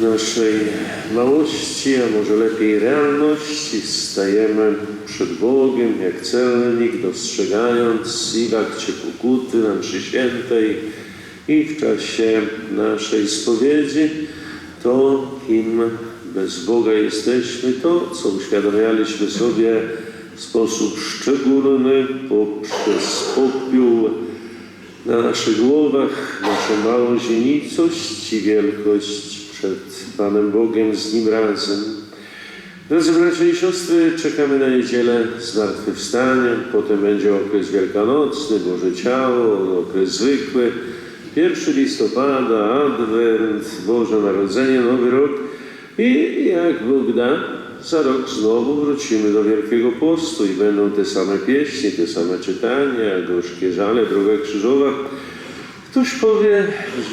naszej małości, a może lepiej realności, stajemy przed Bogiem jak celnik, dostrzegając i w akcie pokuty na mszy i w czasie naszej spowiedzi to, kim bez Boga jesteśmy, to, co uświadamialiśmy sobie w sposób szczególny poprzez popiół na naszych głowach, naszą małą zienicość i wielkość przed Panem Bogiem z Nim razem. Drodzy bracia i siostry, czekamy na niedzielę zmartwychwstania, potem będzie okres wielkanocny, Boże Ciało, okres zwykły, 1 listopada, Adwent, Boże Narodzenie, Nowy Rok i jak Bóg da, za rok znowu wrócimy do Wielkiego Postu i będą te same pieśni, te same czytania, gorzkie żale, droga krzyżowa. Ktoś powie,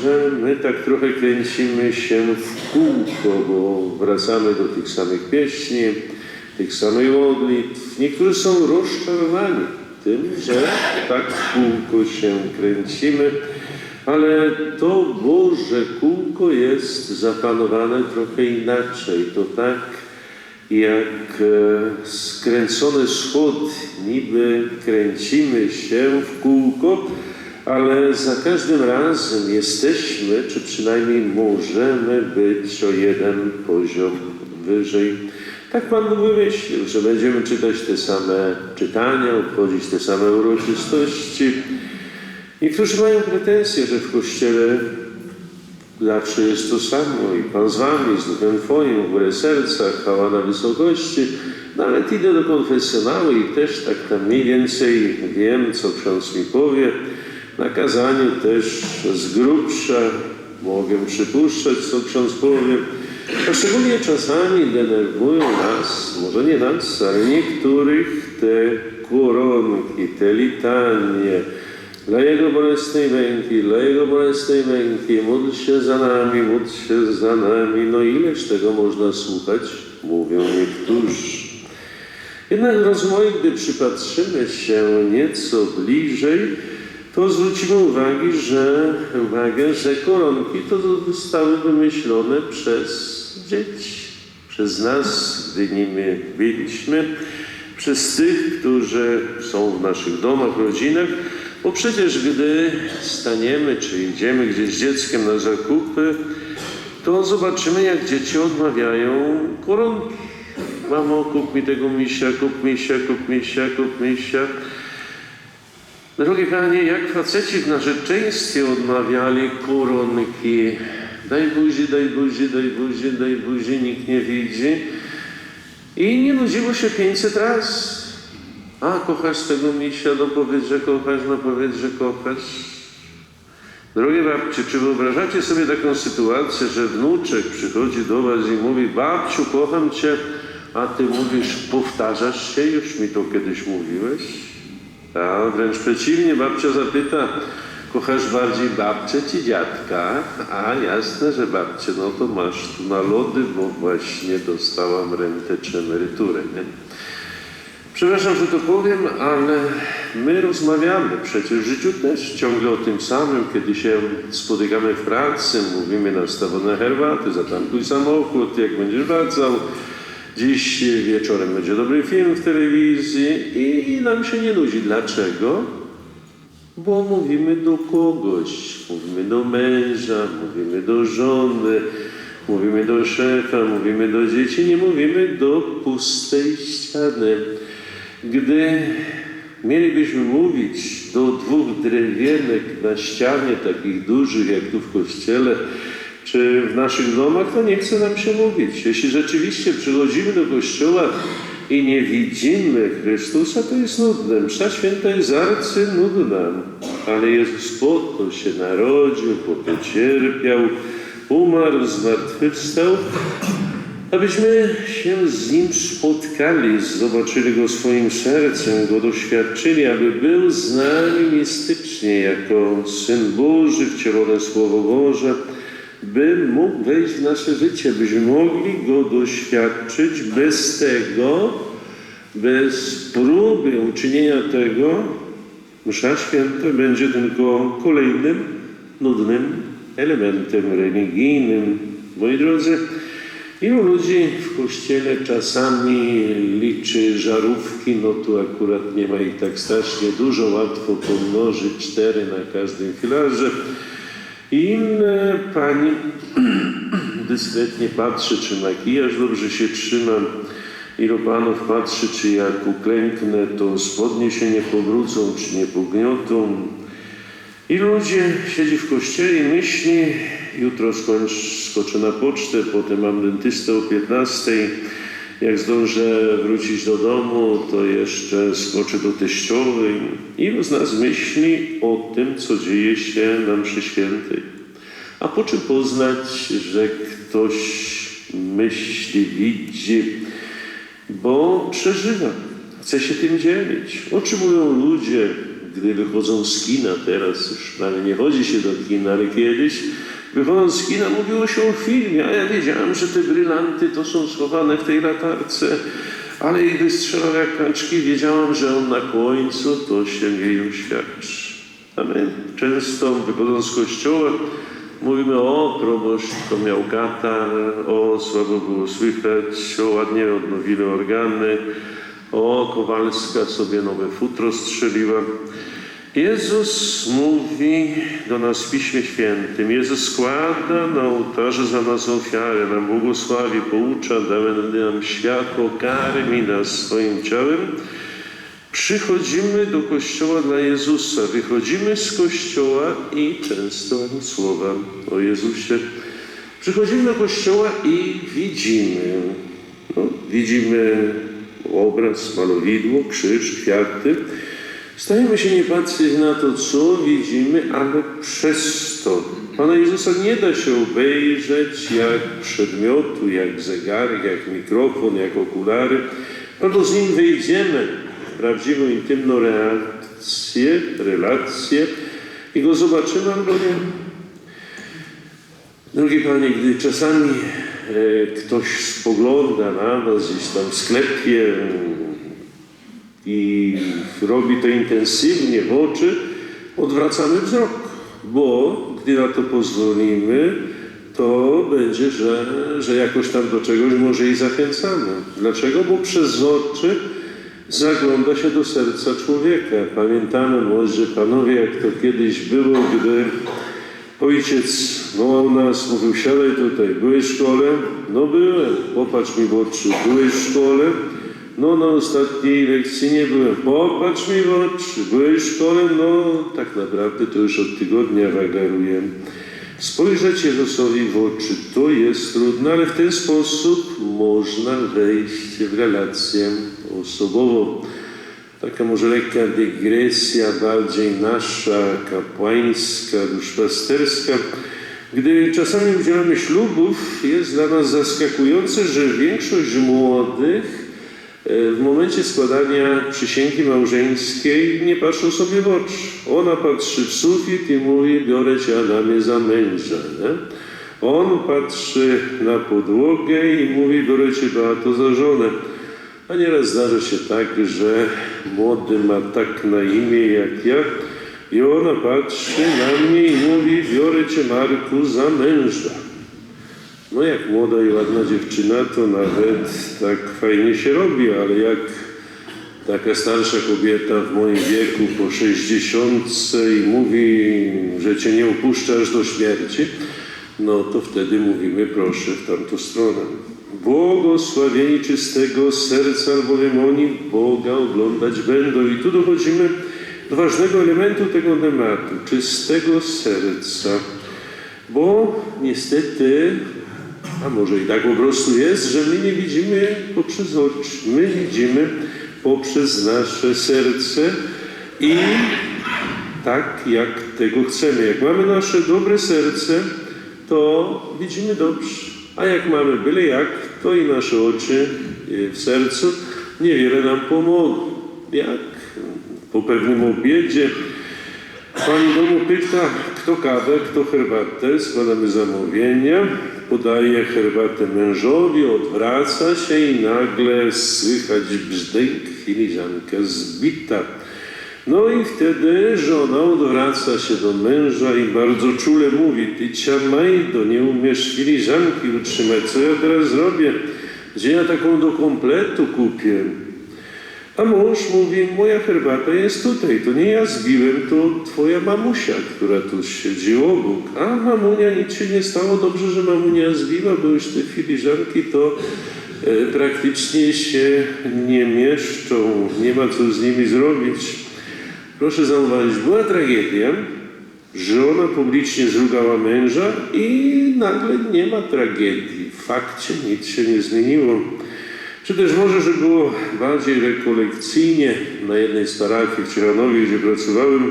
że my tak trochę kręcimy się w kółko, bo wracamy do tych samych pieśni, tych samych modlitw. Niektórzy są rozczarowani tym, że tak w kółko się kręcimy, ale to Boże kółko jest zaplanowane trochę inaczej. To tak jak e, skręcone schody, niby kręcimy się w kółko, ale za każdym razem jesteśmy, czy przynajmniej możemy być o jeden poziom wyżej. Tak Pan Bóg wymyślił, że będziemy czytać te same czytania, obchodzić te same uroczystości. Niektórzy mają pretensje, że w Kościele zawsze jest to samo i Pan z Wami, z duchem Twoim, w górę serca, chwała na wysokości. Nawet idę do konfesjonału i też tak tam mniej więcej wiem, co ksiądz mi powie. Na kazaniu też z grubsza mogę przypuszczać, co ksiądz powie. A szczególnie czasami denerwują nas, może nie nas, ale niektórych te koronki, te litanie, dla Jego bolesnej męki, dla Jego bolesnej męki, módl się za nami, módl się za nami. No ileż tego można słuchać, mówią niektórzy. Jednak drodzy moi, gdy przypatrzymy się nieco bliżej, to zwrócimy uwagę, że, uwagę, że koronki to zostały wymyślone przez dzieci, przez nas, gdy nimi byliśmy, przez tych, którzy są w naszych domach, rodzinach, bo przecież gdy staniemy, czy idziemy gdzieś z dzieckiem na zakupy, to zobaczymy, jak dzieci odmawiają koronki. Mamo, kup mi tego misia, kup misia, kup misia, kup misia. Drogie Panie, jak faceci w narzeczeństwie odmawiali koronki. Daj buzi, daj buzi, daj buzi, daj buzi, nikt nie widzi. I nie nudziło się 500 razy. A, kochasz tego misia, no powiedz, że kochasz, no powiedz, że kochasz. Drogie babcie, czy wyobrażacie sobie taką sytuację, że wnuczek przychodzi do was i mówi, babciu, kocham cię, a ty mówisz, powtarzasz się, już mi to kiedyś mówiłeś? A wręcz przeciwnie, babcia zapyta, kochasz bardziej babcię czy dziadka? A jasne, że babcie, no to masz tu na lody, bo właśnie dostałam rentę czy emeryturę. Nie? Przepraszam, że to powiem, ale my rozmawiamy przecież w życiu też ciągle o tym samym, kiedy się spotykamy w pracy, mówimy nastawione herbaty, zatankuj samochód, jak będziesz wracał. Dziś wieczorem będzie dobry film w telewizji i, i nam się nie nudzi. Dlaczego? Bo mówimy do kogoś, mówimy do męża, mówimy do żony, mówimy do szefa, mówimy do dzieci, nie mówimy do pustej ściany. Gdy mielibyśmy mówić do dwóch drewienek na ścianie, takich dużych jak tu w kościele, czy w naszych domach, to nie chce nam się mówić. Jeśli rzeczywiście przychodzimy do kościoła i nie widzimy Chrystusa, to jest nudne. Msza święta jest arcynudna, ale Jezus po to się narodził, po to cierpiał, umarł, zmartwychwstał, abyśmy się z Nim spotkali, zobaczyli Go swoim sercem, Go doświadczyli, aby był z nami mistycznie, jako Syn Boży, wcielone Słowo Boże, by mógł wejść w nasze życie, byśmy mogli Go doświadczyć bez tego, bez próby uczynienia tego, Msza Święta będzie tylko kolejnym nudnym elementem religijnym, Moi drodzy, ilu ludzi w kościele czasami liczy żarówki, no tu akurat nie ma ich tak strasznie dużo, łatwo pomnożyć cztery na każdym filarze. I pani dyskretnie patrzy, czy makijaż dobrze się trzyma. Ilu panów patrzy, czy jak uklęknę, to spodnie się nie powrócą, czy nie pogniotą. I ludzie siedzi w kościele i myśli, jutro skończ, skoczę na pocztę, potem mam dentystę o 15. Jak zdążę wrócić do domu, to jeszcze skoczę do teściowej. Ilu z nas myśli o tym, co dzieje się na mszy świętej? A po czym poznać, że ktoś myśli, widzi, bo przeżywa, chce się tym dzielić. O czym mówią ludzie, gdy wychodzą z kina teraz, już prawie nie chodzi się do kina, ale kiedyś wychodząc z kina mówiło się o filmie, a ja wiedziałem, że te brylanty to są schowane w tej latarce, ale ich wystrzelał jak kaczki, wiedziałam, że on na końcu to się jej oświadczy. A my często wychodząc z kościoła mówimy o, proboszcz to miał katar, o, słabo było słychać, o, ładnie odnowili organy, o, Kowalska sobie nowe futro strzeliła. Jezus mówi do nas w Piśmie Świętym. Jezus składa na ołtarze za nas ofiarę, nam błogosławi, poucza, daje nam światło, karmi nas swoim ciałem. Przychodzimy do Kościoła dla Jezusa, wychodzimy z Kościoła i często ani słowa o Jezusie. Przychodzimy do Kościoła i widzimy, no, widzimy obraz, malowidło, krzyż, kwiaty. Stajemy się nie patrzeć na to, co widzimy, ale przez to Pana Jezusa nie da się obejrzeć jak przedmiotu, jak zegarek, jak mikrofon, jak okulary. Albo z nim wejdziemy w prawdziwą, intymną relację, relację i go zobaczymy, albo nie. Drogi Panie, gdy czasami e, ktoś spogląda na Was gdzieś tam w sklepie i robi to intensywnie w oczy, odwracamy wzrok, bo gdy na to pozwolimy, to będzie, że, że jakoś tam do czegoś może i zachęcamy. Dlaczego? Bo przez oczy zagląda się do serca człowieka. Pamiętamy, może panowie, jak to kiedyś było, gdy ojciec wołał nas, mówił, siadaj tutaj, byłeś w szkole? No byłem, popatrz mi w oczy, byłeś w szkole? No na ostatniej lekcji nie byłem, popatrz mi w oczy, byłeś w szkole? No tak naprawdę to już od tygodnia wagaruję. Spojrzeć Jezusowi w oczy to jest trudne, ale w ten sposób można wejść w relację osobową. Taka może lekka dygresja, bardziej nasza, kapłańska, duszpasterska. Gdy czasami udzielamy ślubów, jest dla nas zaskakujące, że większość młodych w momencie składania przysięgi małżeńskiej nie patrzą sobie w oczy. Ona patrzy w sufit i mówi, biorę cię Adamie za męża. Nie? On patrzy na podłogę i mówi, biorę cię Beato za żonę. A nieraz zdarza się tak, że młody ma tak na imię jak ja i ona patrzy na mnie i mówi, biorę cię Marku za męża. No jak młoda i ładna dziewczyna, to nawet tak fajnie się robi, ale jak taka starsza kobieta w moim wieku po sześćdziesiątce i mówi, że cię nie opuszczasz do śmierci, no to wtedy mówimy proszę w tamtą stronę. Błogosławieni czystego serca, albowiem oni Boga oglądać będą. I tu dochodzimy do ważnego elementu tego tematu, czystego serca. Bo niestety, a może i tak po prostu jest, że my nie widzimy poprzez oczy, my widzimy poprzez nasze serce i tak, jak tego chcemy. Jak mamy nasze dobre serce, to widzimy dobrze. A jak mamy byle jak, to i nasze oczy y, w sercu niewiele nam pomogą. Jak po pewnym obiedzie pani domu pyta, kto kawę, kto herbatę, składamy zamówienia, podaje herbatę mężowi, odwraca się i nagle słychać brzdęk, filiżanka zbita. No i wtedy żona odwraca się do męża i bardzo czule mówi, ty ciamajdo, nie umiesz filiżanki utrzymać, co ja teraz zrobię? Gdzie ja taką do kompletu kupię? A mąż mówi, moja herbata jest tutaj, to nie ja zbiłem, to twoja mamusia, która tu siedzi obok. A mamunia, nic się nie stało, dobrze, że mamunia zbiła, bo już te filiżanki to e, praktycznie się nie mieszczą, nie ma co z nimi zrobić. Proszę zauważyć, była tragedia, żona publicznie zrugała męża i nagle nie ma tragedii. W fakcie nic się nie zmieniło. Czy też może, że było bardziej rekolekcyjnie na jednej z parafii w Ciechanowie, gdzie pracowałem,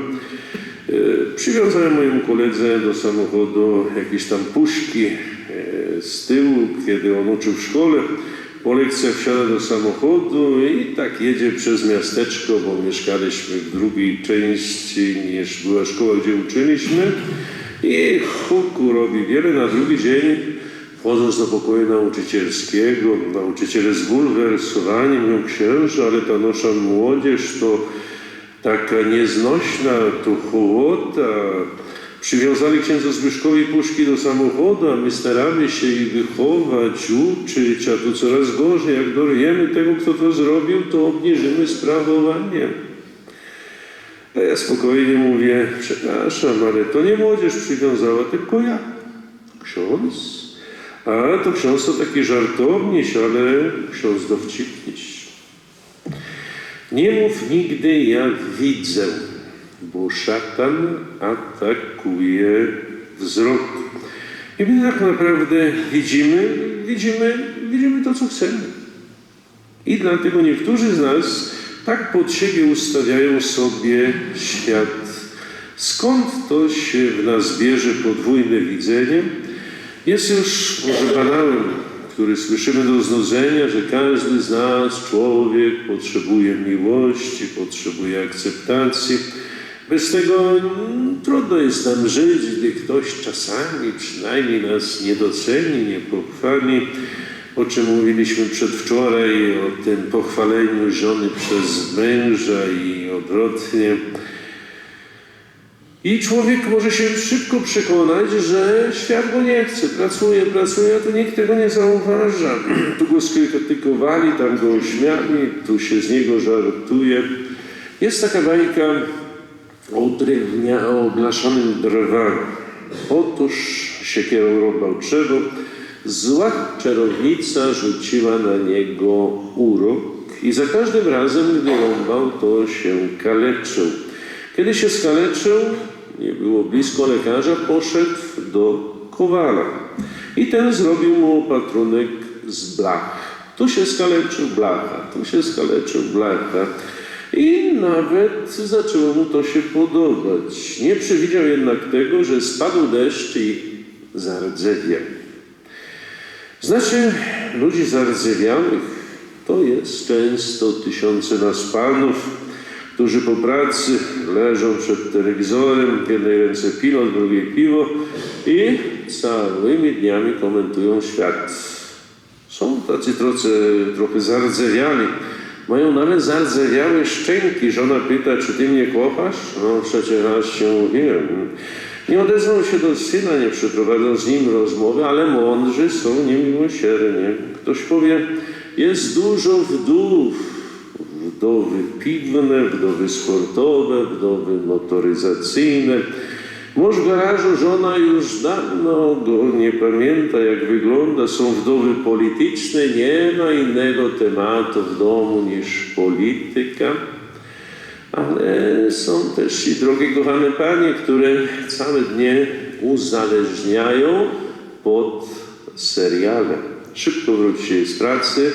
e, przywiązałem mojemu koledze do samochodu jakieś tam puszki e, z tyłu, kiedy on uczył w szkole. Po lekcjach wsiada do samochodu i tak jedzie przez miasteczko, bo mieszkaliśmy w drugiej części niż była szkoła, gdzie uczyliśmy. I huku robi wiele na drugi dzień. Wchodząc do pokoju nauczycielskiego, nauczyciele zbulwersowani mówią, księże, ale ta nasza młodzież to taka nieznośna, to hołota. Przywiązali księdzu Zbyszkowi puszki do samochodu, a my staramy się ich wychować, uczyć, a tu coraz gorzej. Jak dorwiemy tego, kto to zrobił, to obniżymy sprawowanie. A ja spokojnie mówię, przepraszam, ale to nie młodzież przywiązała, tylko ja, ksiądz. A to ksiądz to taki żartowniś, ale ksiądz dowcipniś. Nie mów nigdy jak widzę, bo szatan atakuje wzrok. I my tak naprawdę widzimy, widzimy, widzimy to, co chcemy. I dlatego niektórzy z nas tak pod siebie ustawiają sobie świat. Skąd to się w nas bierze podwójne widzenie? Jest już może banałem, który słyszymy do znudzenia, że każdy z nas, człowiek, potrzebuje miłości, potrzebuje akceptacji. Bez tego mm, trudno jest nam żyć, gdy ktoś czasami przynajmniej nas nie doceni, nie pochwali. O czym mówiliśmy przedwczoraj, o tym pochwaleniu żony przez męża i odwrotnie. I człowiek może się szybko przekonać, że świat go nie chce, pracuje, pracuje, a to nikt tego nie zauważa. Tu go skrytykowali, tam go śmiali, tu się z niego żartuje. Jest taka bajka o drewnia, o drewami. Otóż siekierą rąbał drzewo, zła czarownica rzuciła na niego urok i za każdym razem, gdy rąbał, to się kaleczył. Kiedy się skaleczył, nie było blisko lekarza, poszedł do kowala. I ten zrobił mu opatrunek z blach. Tu się skaleczył blacha, tu się skaleczył blacha. I nawet zaczęło mu to się podobać. Nie przewidział jednak tego, że spadł deszcz i zardzewiał. Znaczy, ludzi zardzewiałych to jest często tysiące nas panów, którzy po pracy leżą przed telewizorem, w jednej ręce pilot, w drugiej piwo i całymi dniami komentują świat. Są tacy trochę, zardzewiali. Mają nawet zardzewiałe szczęki. Żona pyta, czy ty mnie kochasz? No przecież raz się mówiłem. Nie odezwał się do syna, nie przeprowadzą z nim rozmowy, ale mądrzy są niemiłosiernie. Ktoś powie, jest dużo wdów, wdowy piwne, wdowy sportowe, wdowy motoryzacyjne. Mąż garażu, żona już dawno go nie pamięta, jak wygląda. Są wdowy polityczne, nie ma innego tematu w domu niż polityka. Ale są też i drogie kochane panie, które całe dnie uzależniają pod serialem. Szybko wróci z pracy,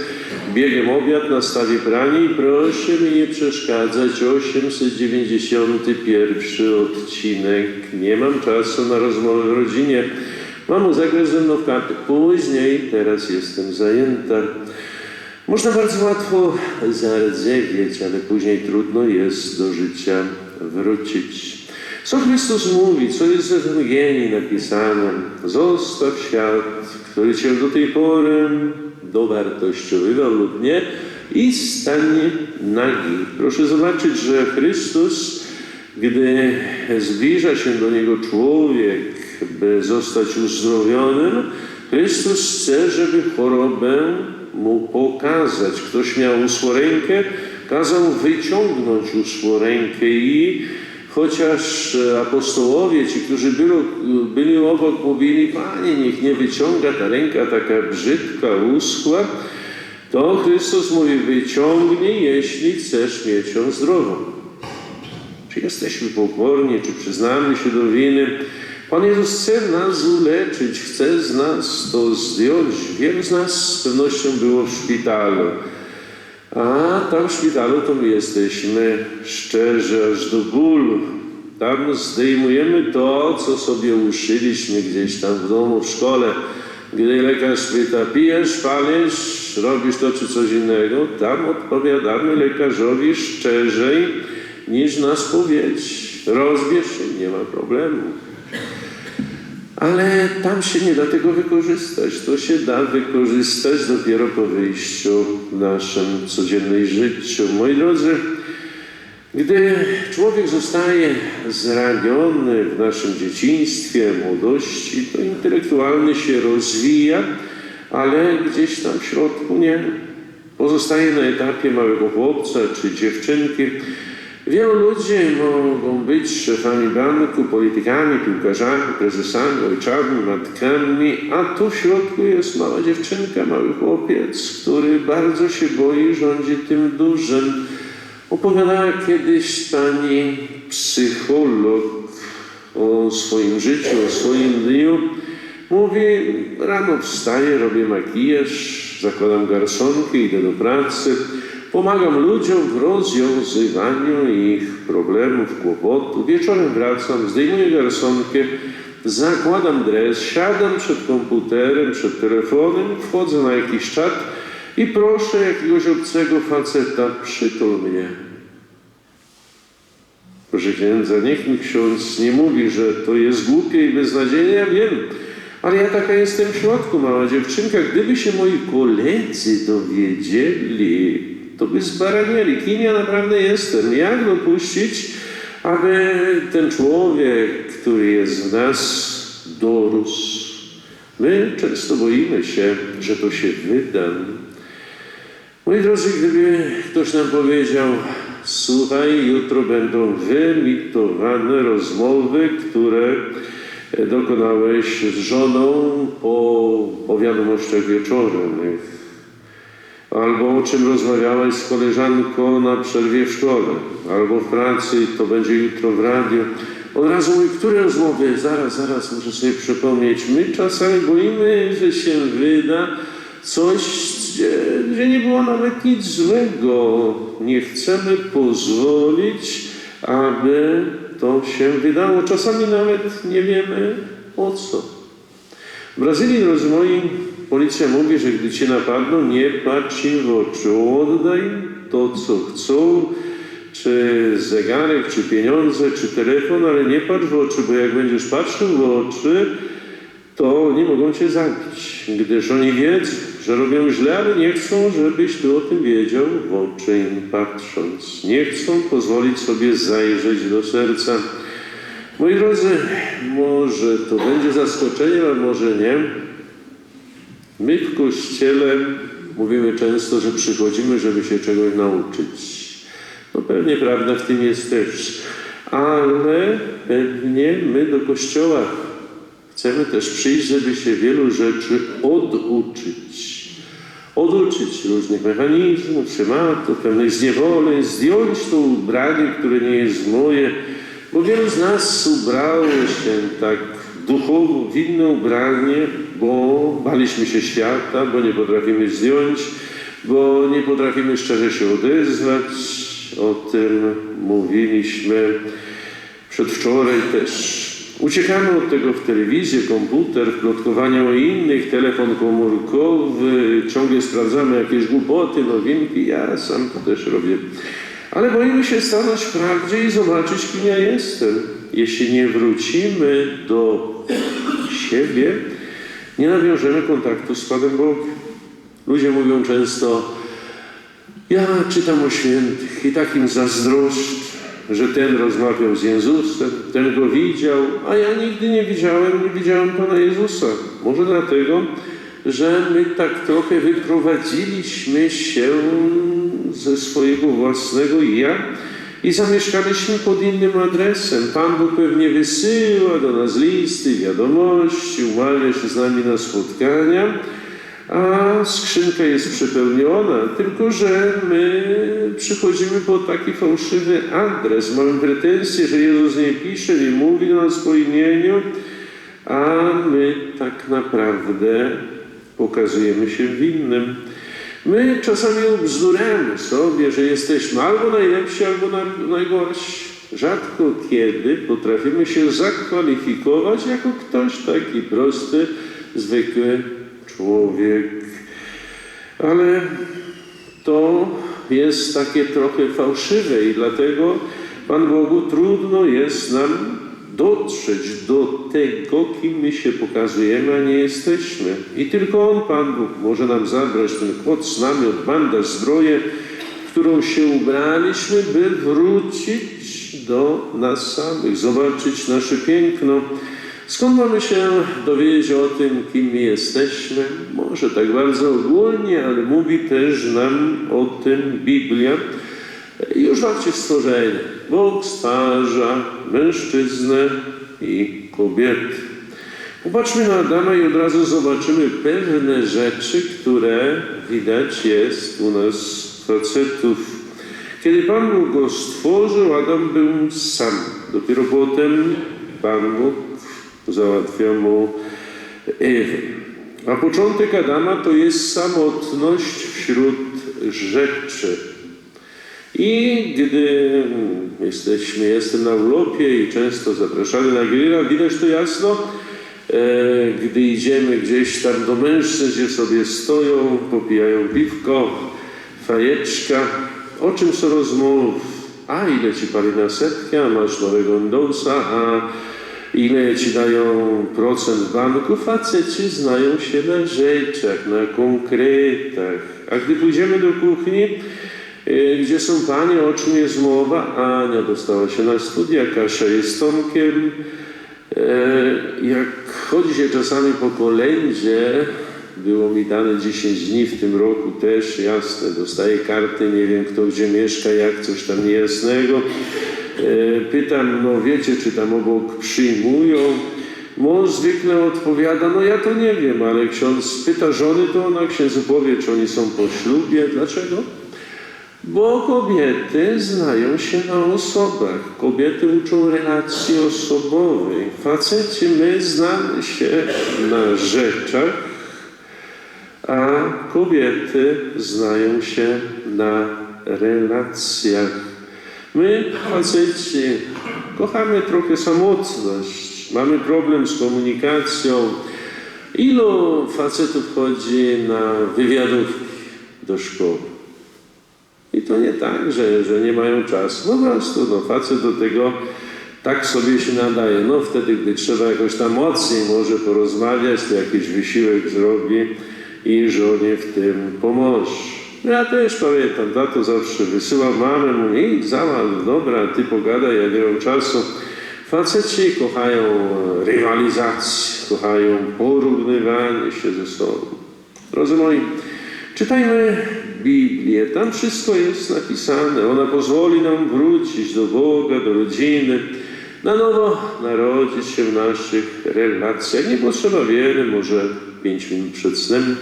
biegiem obiad, nastawi pranie i proszę mi nie przeszkadzać. 891 odcinek. Nie mam czasu na rozmowę w rodzinie. Mam zagrać ze mną w karty później, teraz jestem zajęta. Można bardzo łatwo zardzewieć, ale później trudno jest do życia wrócić. Co Chrystus mówi, co jest w Ewangelii napisane? Zostaw świat, który cię do tej pory dowartościowywał lub nie, i stanie nagi. Proszę zobaczyć, że Chrystus, gdy zbliża się do Niego człowiek, by zostać uzdrowionym, Chrystus chce, żeby chorobę mu pokazać. Ktoś miał usło rękę, kazał wyciągnąć usło rękę i chociaż apostołowie, ci, którzy byli, byli obok, mówili, Panie, niech nie wyciąga ta ręka taka brzydka, uschła, to Chrystus mówi, wyciągnij, jeśli chcesz mieć ją zdrową. Czy jesteśmy pokorni, czy przyznamy się do winy? Pan Jezus chce nas uleczyć, chce z nas to zdjąć. Wielu z nas z pewnością było w szpitalu. A tam w szpitalu to my jesteśmy szczerzy aż do bólu. Tam zdejmujemy to, co sobie uszyliśmy gdzieś tam w domu, w szkole. Gdy lekarz pyta, pijesz, palisz, robisz to czy coś innego, tam odpowiadamy lekarzowi szczerzej niż na spowiedź. Rozbierz się, nie ma problemu. Ale tam się nie da tego wykorzystać. To się da wykorzystać dopiero po wyjściu w naszym codziennym życiu. Moi drodzy, gdy człowiek zostaje zraniony w naszym dzieciństwie, młodości, to intelektualnie się rozwija, ale gdzieś tam w środku nie. Pozostaje na etapie małego chłopca czy dziewczynki. Wielu ludzi mogą być szefami banku, politykami, piłkarzami, prezesami, ojczami, matkami, a tu w środku jest mała dziewczynka, mały chłopiec, który bardzo się boi, rządzi tym dużym. Opowiadała kiedyś pani psycholog o swoim życiu, o swoim dniu. Mówi, rano wstaję, robię makijaż, zakładam garsonkę, idę do pracy. Pomagam ludziom w rozwiązywaniu ich problemów, kłopotów. Wieczorem wracam, zdejmuję garsonkę, zakładam dres, siadam przed komputerem, przed telefonem, wchodzę na jakiś czat i proszę jakiegoś obcego faceta, przytul mnie. Proszę księdza, niech mi ksiądz nie mówi, że to jest głupie i beznadziejne, ja wiem. Ale ja taka jestem w środku, mała dziewczynka. Gdyby się moi koledzy dowiedzieli, to by zbaranieli, kim ja naprawdę jestem. Jak dopuścić, aby ten człowiek, który jest w nas, dorósł. My często boimy się, że to się wyda. Moi drodzy, gdyby ktoś nam powiedział, słuchaj, jutro będą wyemitowane rozmowy, które dokonałeś z żoną po, po wiadomościach wieczornych, albo o czym rozmawiałeś z koleżanką na przerwie w szkole, albo w pracy, to będzie jutro w radiu. Od razu mówi, które rozmowy? Zaraz, zaraz, muszę sobie przypomnieć. My czasami boimy, że się wyda coś, gdzie, gdzie nie było nawet nic złego. Nie chcemy pozwolić, aby to się wydało. Czasami nawet nie wiemy po co. W Brazylii, drodzy moi, policja mówi, że gdy cię napadną, nie patrz im w oczy. Oddaj to, co chcą, czy zegarek, czy pieniądze, czy telefon, ale nie patrz w oczy, bo jak będziesz patrzył w oczy, to nie mogą cię zabić, gdyż oni wiedzą, że robią źle, ale nie chcą, żebyś ty o tym wiedział w oczy im patrząc. Nie chcą pozwolić sobie zajrzeć do serca. Moi drodzy, może to będzie zaskoczenie, a może nie. My w Kościele mówimy często, że przychodzimy, żeby się czegoś nauczyć. No pewnie prawda w tym jest też. Ale pewnie my do Kościoła chcemy też przyjść, żeby się wielu rzeczy oduczyć. Oduczyć różnych mechanizmów, schematów, pewnej zniewoleń, zdjąć to ubranie, które nie jest moje, bo wielu z nas ubrało się tak duchowo w inne ubranie, bo baliśmy się świata, bo nie potrafimy zdjąć, bo nie potrafimy szczerze się odezwać. O tym mówiliśmy przedwczoraj też. Uciekamy od tego w telewizję, komputer, plotkowania o innych, telefon komórkowy, ciągle sprawdzamy jakieś głupoty, nowinki. Ja sam to też robię. Ale boimy się stanąć w prawdzie i zobaczyć, kim ja jestem. Jeśli nie wrócimy do siebie, nie nawiążemy kontaktu z Panem Bogiem. Ludzie mówią często, Ja czytam o świętych i takim zazdroszczę, że ten rozmawiał z Jezusem, ten go widział, a ja nigdy nie widziałem, nie widziałem Pana Jezusa. Może dlatego, że my tak trochę wyprowadziliśmy się ze swojego własnego ja i zamieszkaliśmy pod innym adresem. Pan Bóg pewnie wysyła do nas listy, wiadomości, umawia się z nami na spotkania, a skrzynka jest przepełniona, tylko że my przychodzimy pod taki fałszywy adres. Mamy pretensje, że Jezus nie pisze, nie mówi do nas po imieniu, a my tak naprawdę pokazujemy się winnym. My czasami ubzduramy sobie, że jesteśmy albo najlepsi, albo na- najgorsi. Rzadko kiedy potrafimy się zakwalifikować jako ktoś taki prosty, zwykły człowiek. Ale to jest takie trochę fałszywe i dlatego Pan Bogu trudno jest nam dotrzeć do tego, kim my się pokazujemy, a nie jesteśmy. I tylko On, Pan Bóg, może nam zabrać ten kot, namiot, bandaż, zbroję, którą się ubraliśmy, by wrócić do nas samych, zobaczyć nasze piękno. Skąd mamy się dowiedzieć o tym, kim my jesteśmy? Może tak bardzo ogólnie, ale mówi też nam o tym Biblia. Już w stworzenia Bóg stwarza mężczyznę i kobietę. Popatrzmy na Adama i od razu zobaczymy pewne rzeczy, które widać jest u nas facetów. Kiedy Pan Bóg go stworzył, Adam był sam. Dopiero potem Pan Bóg załatwia mu Ewę. A początek Adama to jest samotność wśród rzeczy. I gdy jesteśmy, jestem na urlopie i często zapraszany na grilla, widać to jasno, e, gdy idziemy gdzieś tam do mężczyzn, gdzie sobie stoją, popijają piwko, fajeczka, o czym są rozmowy? A ile ci pali na setkę, masz nowego Windowsa, a ile ci dają procent banku? Faceci znają się na rzeczach, na konkretach. A gdy pójdziemy do kuchni, gdzie są panie, o czym jest mowa? Ania dostała się na studia, Kasia jest Tomkiem. E, Jak chodzi się czasami po kolędzie, było mi dane 10 dni w tym roku też, jasne, dostaję karty, nie wiem kto gdzie mieszka, jak coś tam niejasnego. E, Pytam, no wiecie, czy tam obok przyjmują. Mąż zwykle odpowiada, no ja to nie wiem, ale ksiądz pyta żony, to ona księdzu powie, czy oni są po ślubie. Dlaczego? Bo kobiety znają się na osobach. Kobiety uczą relacji osobowej. Faceci my znamy się na rzeczach, a kobiety znają się na relacjach. My, faceci, kochamy trochę samotność, mamy problem z komunikacją. Ilu facetów chodzi na wywiadówki do szkoły? I to nie tak, że, że nie mają czasu. Po prostu no, facet do tego tak sobie się nadaje. No wtedy, gdy trzeba jakoś tam mocniej może porozmawiać, to jakiś wysiłek zrobi i żonie w tym pomoże. Ja też pamiętam, tato zawsze wysyłał mamę, mówi, idź załatw, dobra, ty pogadaj, ja nie mam czasu. Faceci kochają rywalizację, kochają porównywanie się ze sobą. Drodzy moi, czytajmy Biblię, tam wszystko jest napisane. Ona pozwoli nam wrócić do Boga, do rodziny, na nowo narodzić się w naszych relacjach. Nie potrzeba wiele, może pięć minut przed snem.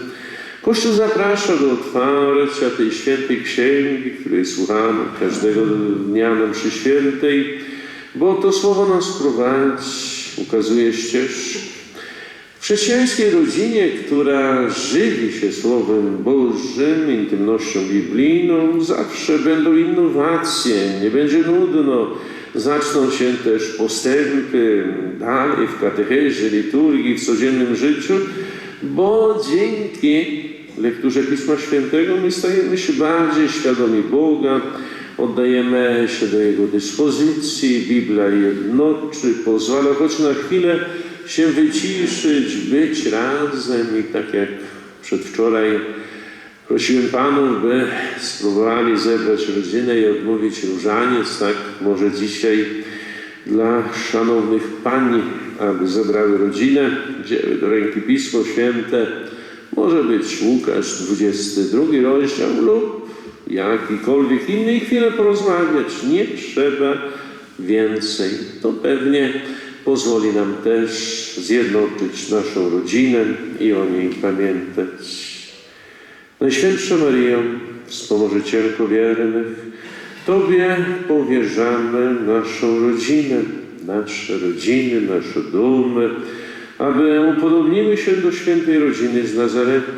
Kościół zaprasza do otwarcia tej świętej księgi, której słuchamy każdego dnia na mszy świętej, bo to słowo nas prowadzi, ukazuje ścieżkę. Chrześcijańskiej rodzinie, która żywi się Słowem Bożym, intymnością biblijną, zawsze będą innowacje, nie będzie nudno. Zaczną się też postępy dalej w katechezie, liturgii, w codziennym życiu, bo dzięki lekturze Pisma Świętego my stajemy się bardziej świadomi Boga, oddajemy się do Jego dyspozycji, Biblia jednoczy, pozwala choć na chwilę się wyciszyć, być razem i tak jak przedwczoraj Prosiłem Panów, by spróbowali zebrać rodzinę i odmówić różaniec, tak może dzisiaj dla szanownych Pani, aby zebrały rodzinę, wzięły do ręki Pismo Święte, może być Łukasz 22 rozdział lub jakikolwiek inny i chwilę porozmawiać. Nie trzeba więcej. To pewnie pozwoli nam też zjednoczyć naszą rodzinę i o niej pamiętać. Najświętsza Maryjo, wspomożycielko wiernych, Tobie powierzamy naszą rodzinę, nasze rodziny, nasze domy, aby upodobniły się do świętej rodziny z Nazaretu.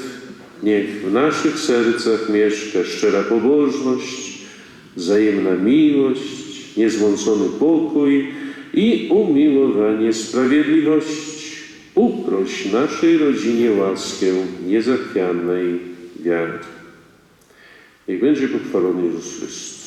Niech w naszych sercach mieszka szczera pobożność, wzajemna miłość, niezmącony pokój i umiłowanie sprawiedliwości. Uproś naszej rodzinie łaskę niezachwianej wiary. Niech będzie pochwalony Jezus Chrystus.